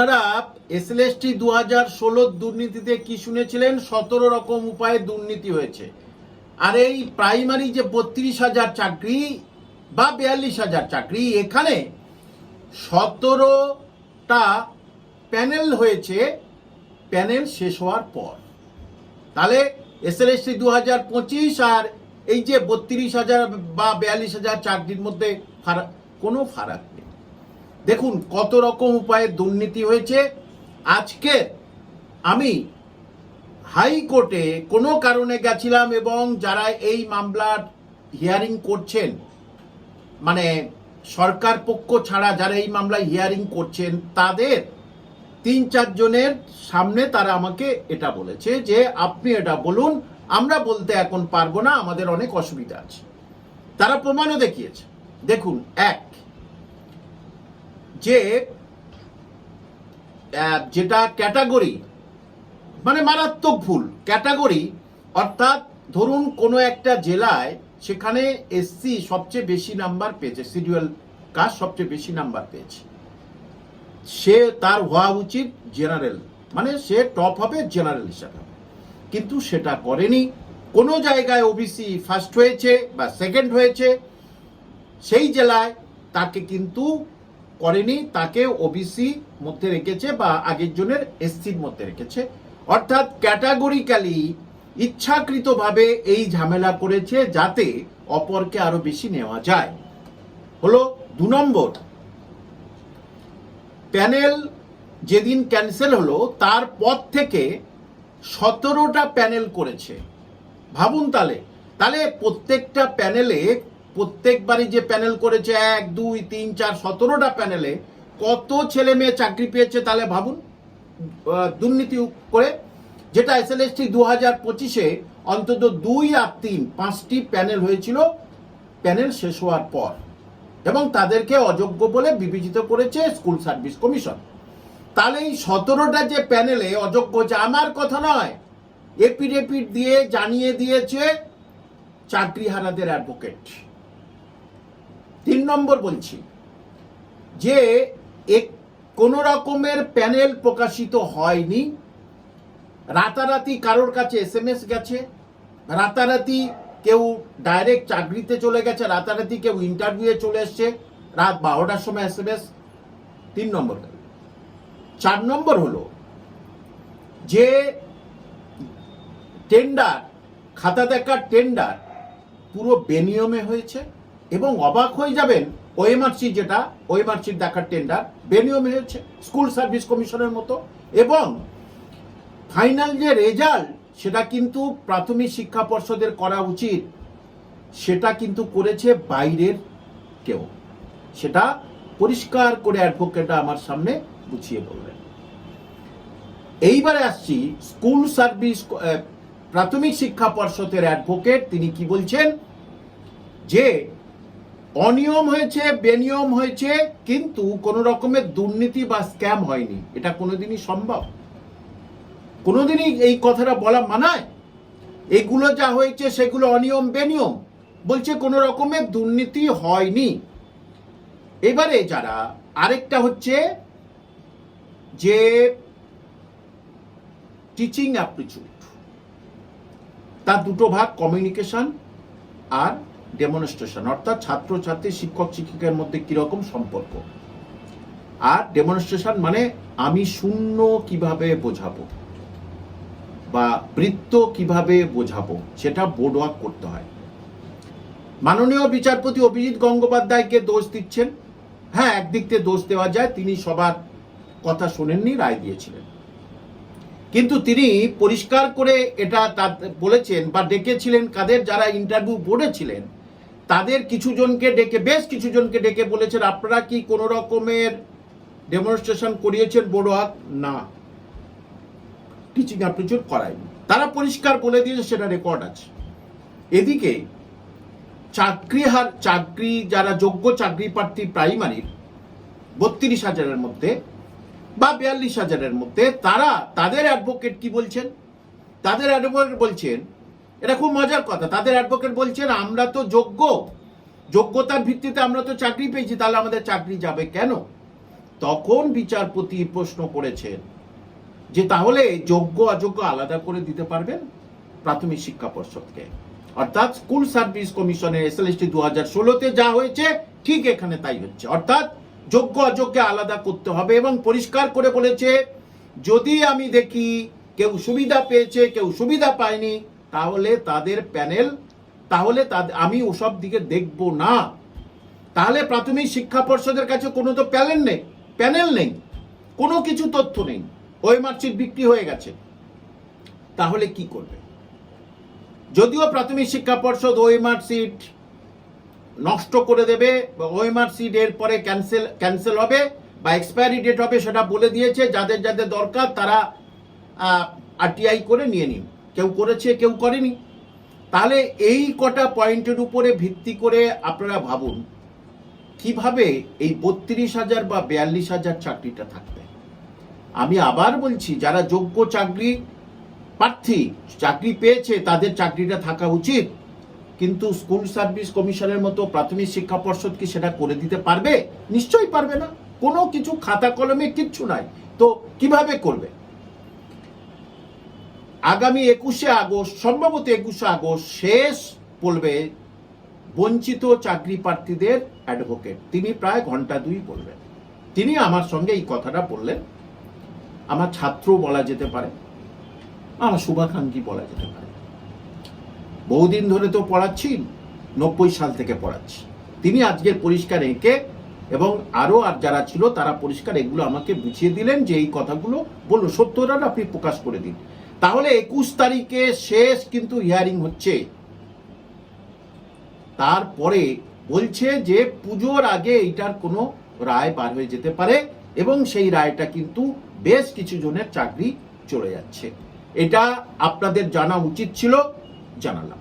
আপনারা এসএলএসটি দু হাজার ষোলোর দুর্নীতিতে কি শুনেছিলেন? সতেরো রকম উপায়ে দুর্নীতি হয়েছে। আর এই প্রাইমারি যে বত্রিশ হাজার চাকরি বা বিয়াল্লিশ হাজার চাকরি, এখানে সতেরোটা প্যানেল হয়েছে। প্যানেল শেষ হওয়ার পর। তাহলে এসএলএসটি দু হাজার পঁচিশ আর এই যে বত্রিশ হাজার বা বিয়াল্লিশ হাজার চাকরির মধ্যে ফারাক কোনো ফারাক নেই। দেখুন কত রকম উপায়ে দুর্নীতি হয়েছে। আজকে আমি হাইকোর্টে কোনো কারণে গেছিলাম এবং যারা এই মামলার হিয়ারিং করছেন মানে সরকার পক্ষ ছাড়া যারা এই মামলায় হিয়ারিং করছেন, তাদের তিন চারজনের সামনে তারা আমাকে এটা বলেছে যে, আপনি এটা বলুন, আমরা বলতে এখন পারব না, আমাদের অনেক অসুবিধা আছে। তারা প্রমাণও দেখিয়েছে। দেখুন, এক যে যেটা ক্যাটাগরি মানে মারাত্মক ভুল। ক্যাটাগরি অর্থাৎ ধরুন কোনো একটা জেলায় সেখানে এসসি সবচেয়ে বেশি নাম্বার পেয়েছে, সিডিউল কাস্ট সবচেয়ে বেশি নাম্বার পেয়েছে। সে তার হওয়া উচিত জেনারেল মানে সে টপ হবে জেনারেল হিসাবে কিন্তু সেটা করেনি। কোনো জায়গায় ওবিসি ফার্স্ট হয়েছে বা সেকেন্ড হয়েছে, সেই জেলায় তাকে কিন্তু করেনি, তাকে ওবিসি মধ্যে রেখেছে বা আগের জনের এসসির মধ্যে রেখেছে। অর্থাৎ ক্যাটাগরিক্যালি ইচ্ছাকৃতভাবে এই ঝামেলা করেছে যাতে অপরকে আরও বেশি নেওয়া যায়। হলো দু নম্বর, প্যানেল যেদিন ক্যান্সেল হলো তারপর থেকে সতেরোটা প্যানেল করেছে। ভাবুন তাহলে তাহলে প্রত্যেকটা প্যানেলে প্রত্যেকবারই যে প্যানেল করেছে এক, দুই, তিন, চার, সতেরোটা প্যানেলে কত ছেলে মেয়ে চাকরি পেয়েছে তাহলে ভাবুন দুর্নীতি করে, যেটা এসএলএসটি দু হাজার পঁচিশে অন্তত দুই আর তিন, পাঁচটি প্যানেল হয়েছিল। প্যানেল শেষ হওয়ার পর এবং তাদেরকে অযোগ্য বলে বিবেচিত করেছে স্কুল সার্ভিস কমিশন। তাহলে এই সতেরোটা যে প্যানেলে অযোগ্য যে আমার কথা নয় এপিডেপিট দিয়ে জানিয়ে দিয়েছে চাকরিহারাদের অ্যাডভোকেট। তিন নম্বর বলছি যে এক কোন রকমের প্যানেল প্রকাশিত হয়নি। রাতারাতি কারোর কাছে এস এম এস গেছে, রাতারাতি কেউ ডাইরেক্ট চাকরিতে চলে গেছে, রাতারাতি কেউ ইন্টারভিউয়ে চলে এসছে, রাত বারোটার সময় এস এম এস তিন নম্বর চার নম্বর হলো যে টেন্ডার খাতা দেখার টেন্ডার পুরো বেনিয়মে হয়েছে। এবং অবাক হয়ে যাবেন ওএমআরসি যেটা, ওএমআরসির দেখার টেন্ডার বেনিয়মে স্কুল সার্ভিস কমিশনের মতো। এবং ফাইনাল যে রেজাল্ট সেটা কিন্তু প্রাথমিক শিক্ষা পর্ষদের করা উচিত। সেটা কিন্তু করেছে বাইরের কেউ। সেটা পরিষ্কার করে অ্যাডভোকেট আমার সামনে গুছিয়ে বললেন এইবারে আসছি স্কুল সার্ভিস প্রাথমিক শিক্ষা পর্ষদের অ্যাডভোকেট তিনি কি বলছেন? যে অনিয়ম হয়েছে, বেনিয়ম হয়েছে, কিন্তু কোন রকমের দুর্নীতি বা স্ক্যাম হয়নি। এটা কোনোদিনই সম্ভব। কোনোদিনই এই কথাটা বলা মানায়। এগুলো যা হয়েছে, সেগুলো অনিয়ম, বেনিয়ম, বলছে কোনো রকমের দুর্নীতি হয়নি। এবারে যারা, আরেকটা হচ্ছে যে টিচিং অ্যাপ্টিচিউড তার দুটো ভাগ কমিউনিকেশন আর ডেমনস্ট্রেশন অর্থাৎ ছাত্রছাত্রী, শিক্ষক, শিক্ষিকার মধ্যে কীরকম সম্পর্ক? আর ডেমনস্ট্রেশন মানে আমি শূন্য কীভাবে বোঝাবো? বা বৃত্ত কীভাবে বোঝাবো? সেটা বোর্ড ওয়ার্ক করতে হয়। মাননীয় বিচারপতি অভিজিৎ গঙ্গোপাধ্যায়কে দোষ দিচ্ছেন। হ্যাঁ একদিক থেকে দোষ দেওয়া যায়, তিনি সবার কথা শোনেননি, রায় দিয়েছিলেন। কিন্তু তিনি পরিষ্কার করে এটা বলেছেন বা ডেকেছিলেন কাদের, যারা ইন্টারভিউ বোর্ডে ছিলেন তাদের কিছু জনকে ডেকে, বেশ কিছু জনকে ডেকে বলেছেন, আপনারা কি কোনো রকমের ডেমনস্ট্রেশন করিয়েছেন বোর্ড ওয়ার্ক না। টিচিং অ্যাপ্টিচিউড করায়নি তারা পরিষ্কার বলে দিয়েছে, সেটা রেকর্ড আছে। এদিকে চাকরি হার, চাকরি, যারা যোগ্য চাকরি প্রার্থী প্রাইমারির বত্রিশ হাজারের মধ্যে বা বিয়াল্লিশ হাজারের মধ্যে, তারা, তাদের অ্যাডভোকেট কি বলছেন? তাদের অ্যাডভোকেট বলছেন এটা খুব মজার কথা। তাদের অ্যাডভোকেট বলছেন, আমরা তো যোগ্য। যোগ্যতার ভিত্তিতে আমরা তো চাকরি পেয়েছি, তাহলে আমাদের চাকরি যাবে কেন? তখন বিচারপতি প্রশ্ন করেছেন যে, তাহলে যোগ্য, অযোগ্য আলাদা করে দিতে পারবেন প্রাথমিক শিক্ষা পর্ষদকে? অর্থাৎ স্কুল সার্ভিস কমিশনের এস এল এসএলএসটি দু হাজার ষোলোতে যা হয়েছে, ঠিক এখানে তাই হচ্ছে। অর্থাৎ যোগ্য অযোগ্য আলাদা করতে হবে এবং পরিষ্কার করে বলেছে, যদি আমি দেখি কেউ সুবিধা পেয়েছে, কেউ সুবিধা পায়নি তাহলে তাদের প্যানেল, তাহলে আমি ওসব দিকে দেখব না। তাহলে প্রাথমিক শিক্ষা পর্ষদের কাছে কোনো তো প্যানেল নেই প্যানেল নেই, কোনো কিছু তথ্য নেই। ওই মার্কশিট বিক্রি হয়ে গেছে। তাহলে কি করবে? যদিও প্রাথমিক শিক্ষা পর্ষদ ওই মার্কশিট নষ্ট করে দেবে বা ওই মার্কশিট এর পরে ক্যান্সেল ক্যান্সেল হবে বা এক্সপায়ারি ডেট হবে সেটা বলে দিয়েছে, যাদের যাদের দরকার তারা আরটিআই করে নিয়ে নিন। কেউ করেছে, কেউ করেনি। তাহলে এই কটা পয়েন্টের উপরে ভিত্তি করে আপনারা ভাবুন, কীভাবে এই বত্রিশ হাজার বা বিয়াল্লিশ হাজার চাকরিটা থাকবে? আমি আবার বলছি, যারা যোগ্য চাকরি প্রার্থী, চাকরি পেয়েছে, তাদের চাকরিটা থাকা উচিত। কিন্তু স্কুল সার্ভিস কমিশনের মতো প্রাথমিক শিক্ষা পর্ষদ কি সেটা করে দিতে পারবে? নিশ্চয়ই পারবে না। কোনো কিছু খাতা কলমে কিচ্ছু নাই। তো কীভাবে করবে? আগামী একুশে আগস্ট, সম্ভবত একুশে আগস্ট, শেষ বলবে বঞ্চিত চাকরি প্রার্থীদের অ্যাডভোকেট তিনি প্রায় ঘণ্টা দুই বলবেন তিনি আমার সঙ্গে এই কথাটা বললেন। আমার ছাত্র বলা যেতে পারে, আমার শুভাকাঙ্ক্ষী বলা যেতে পারে। বহুদিন ধরে তো পড়াচ্ছি, নব্বই সাল থেকে পড়াচ্ছি। তিনি আজকের পরিষ্কার এঁকে এবং আরও আর যারা ছিল তারা পরিষ্কার এগুলো আমাকে বুঝিয়ে দিলেন যে এই কথাগুলো বলল। সত্যটা আপনি প্রকাশ করে দিন। তাহলে একুশ তারিখে শেষ কিন্তু হিয়ারিং হচ্ছে। তারপরে বলছে যে পুজোর আগে এইটার কোনো রায় বার হয়ে যেতে পারে এবং সেই রায়টা কিন্তু বেশ কিছু জনের চাকরি চলে যাচ্ছে। এটা আপনাদের জানা উচিত ছিল, জানালাম।